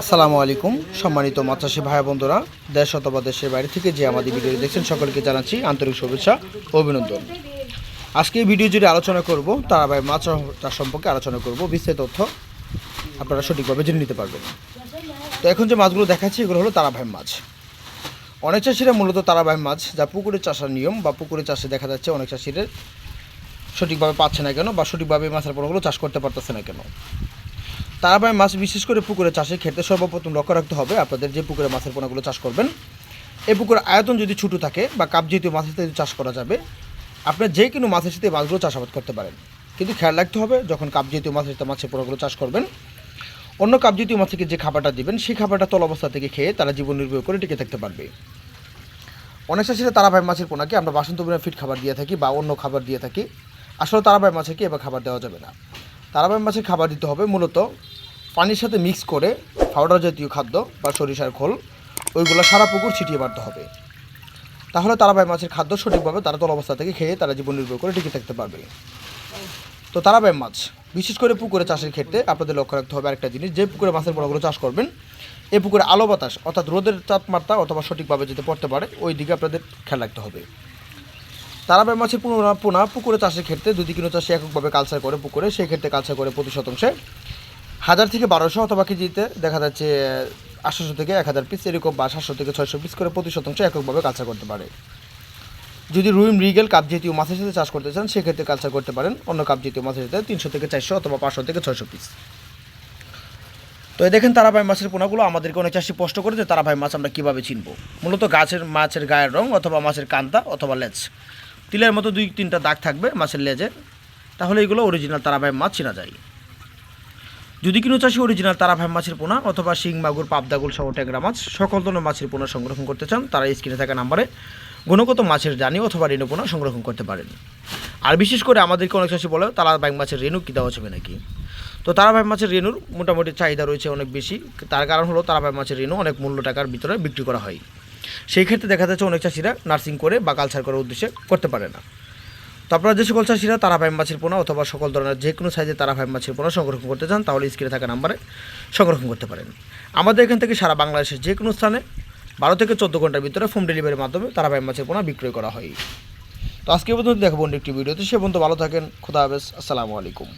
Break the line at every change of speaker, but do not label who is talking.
আসসালামু আলাইকুম। সম্মানিত মাছাশী ভাই বন্ধুরা, দেশ অথবা দেশের বাইরে থেকে যে আমাদের ভিডিও দেখছেন, সকলকে জানাচ্ছি আন্তরিক শুভেচ্ছা অভিনন্দন। আজকে এই ভিডিও জুড়ে আলোচনা করব তারাবাই মাছ চাষ সম্পর্কে আলোচনা করব, বিস্তারিত তথ্য আপনারা সঠিকভাবে জেনে নিতে পারবেন। তো এখন যে মাছগুলো দেখাচ্ছি, এগুলো হলো তারাভাই মাছ। অনেক চাষিরা মূলত তারাভাই মাছ, যা পুকুরে চাষের নিয়ম বা পুকুরে চাষে দেখা যাচ্ছে অনেক চাষিরা সঠিকভাবে পাচ্ছে না কেন বা সঠিকভাবে মাছের পণ্যগুলো চাষ করতে পারতেছে না কেন। তারাবাই মাছ বিশেষ করে পুকুরে চাষের ক্ষেত্রে সর্বপ্রথম লক্ষ্য রাখতে হবে আপনাদের যে পুকুরে মাছের পোনাগুলো চাষ করবেন। এই পুকুরের আয়তন যদি ছোটো থাকে বা কাপ জাতীয় মাছের সাথে চাষ করা যাবে আপনার যে কোনো মাছের সাথে মাছগুলো চাষাবাদ করতে পারেন। কিন্তু খেয়াল রাখতে হবে, যখন কাপ জাতীয় মাছের সাথে মাছের পোনাগুলো চাষ করবেন, অন্য কাপ জাতীয় মাছকে যে খাবারটা দিবেন, সেই খাবারটা তল অবস্থা থেকে খেয়ে তারা জীবন নির্বাহ করে টিকে থাকতে পারবে। অনেক চাষিরা তারাবাই মাছের পোনাকে আমরা বাসন্ত ফিট খাবার দিয়ে থাকি বা অন্য খাবার দিয়ে থাকি। আসলে তারাবাই মাছকে এবার খাবার দেওয়া যাবে না। তারাবাই মাছের খাবার দিতে হবে মূলত পানির সাথে মিক্স করে পাউডার জাতীয় খাদ্য বা সরিষার খোল, ওইগুলো সারা পুকুর ছিটিয়ে মারতে হবে। তাহলে তারাবাই মাছের খাদ্য সঠিকভাবে তারা তল অবস্থা থেকে খেয়ে তারা জীবন নির্ভর করে টিকে থাকতে পারবে। তো তারাবাই মাছ, বিশেষ করে পুকুরে চাষের ক্ষেত্রে আপনাদের লক্ষ্য রাখতে হবে আরেকটা জিনিস, যে পুকুরে মাছের বড়গুলো চাষ করবেন এই পুকুরে আলো বাতাস অর্থাৎ রোদের তাপমাত্রা অথবা সঠিকভাবে যেতে পড়তে পারে, ওই দিকে আপনাদের খেয়াল রাখতে হবে। তারাবাই মাছের পোনা পোনা পুকুরে চাষের ক্ষেত্রে যদি কোনো চাষি এককভাবে কালচার করে পুকুরে, সেই ক্ষেত্রে কালচার করে প্রতি শতাংশে হাজার থেকে বারোশো অথবা কেজিতে দেখা যাচ্ছে আটশোশো থেকে এক হাজার পিস এরকম বা সাতশো থেকে ছয়শো পিস করে প্রতি শতাংশ এককভাবে কালচার করতে পারে। যদি রুই, মৃগেল, কাপ জাতীয় মাছের সাথে চাষ করতে চান, সেক্ষেত্রে কালচার করতে পারেন অন্য কাপ জাতীয় মাছের সাথে তিনশো থেকে চারশো অথবা পাঁচশো থেকে ছয়শো পিস তো এই দেখেন তারাভাই মাছের পোনাগুলো আমাদেরকে অনেক চাষি স্পষ্ট করে যে তারাভাই মাছ আমরা কীভাবে চিনবো মূলত গাছের মাছের গায়ের রং অথবা মাছের কান্তা অথবা লেজ। তিলের মতো দুই তিনটা দাগ থাকবে মাছের লেজে। তাহলে এগুলো অরিজিনাল তারাভাই মাছ চেনা যায়। যদি কোনো চাষি অরিজিনাল তারাভাই মাছের পোনা অথবা শিং, মাগুর, পাবদাগুল সহ ট্যাংরা মাছ সকল ধরনের মাছের পোনা সংরক্ষণ করতে চান, তারা স্ক্রিনে থাকা নাম্বারে গুণগত মাছের জানি অথবা রেণু পোনা সংরক্ষণ করতে পারেন। আর বিশেষ করে আমাদেরকে অনেক চাষি বলে তারাবাই মাছের রেণু কী দেওয়া যাবে নাকি? তো তারাবাই মাছের রেণুর মোটামুটি চাহিদা রয়েছে অনেক বেশি। তার কারণ হলো তারাবাই মাছের রেণু অনেক মূল্য টাকার ভিতরে বিক্রি করা হয়। সেই ক্ষেত্রে দেখা যাচ্ছে অনেক চাষিরা নার্সিং করে বা কালচার করার উদ্দেশ্যে করতে পারে না। তো আপনারা যে সকল চাষিরা তারাভাই মাছের পোনা অথবা সকল ধরনের যে কোনো সাইজে তারাভাই মাছের পোনা সংরক্ষণ করতে চান, তাহলে স্ক্রিনে থাকা নাম্বারে সংরক্ষণ করতে পারেন। আমাদের এখান থেকে সারা বাংলাদেশের যে কোনো স্থানে বারো থেকে চোদ্দ ঘণ্টার ভিতরে হোম ডেলিভারির মাধ্যমে তারাভাই মাছের পোনা বিক্রয় করা হয়। তো আজকে পর্যন্ত দেখাবো অন্য একটি ভিডিওতে। সে পর্যন্ত ভালো থাকেন, খুদা হাফেজ, আসসালামু আলাইকুম।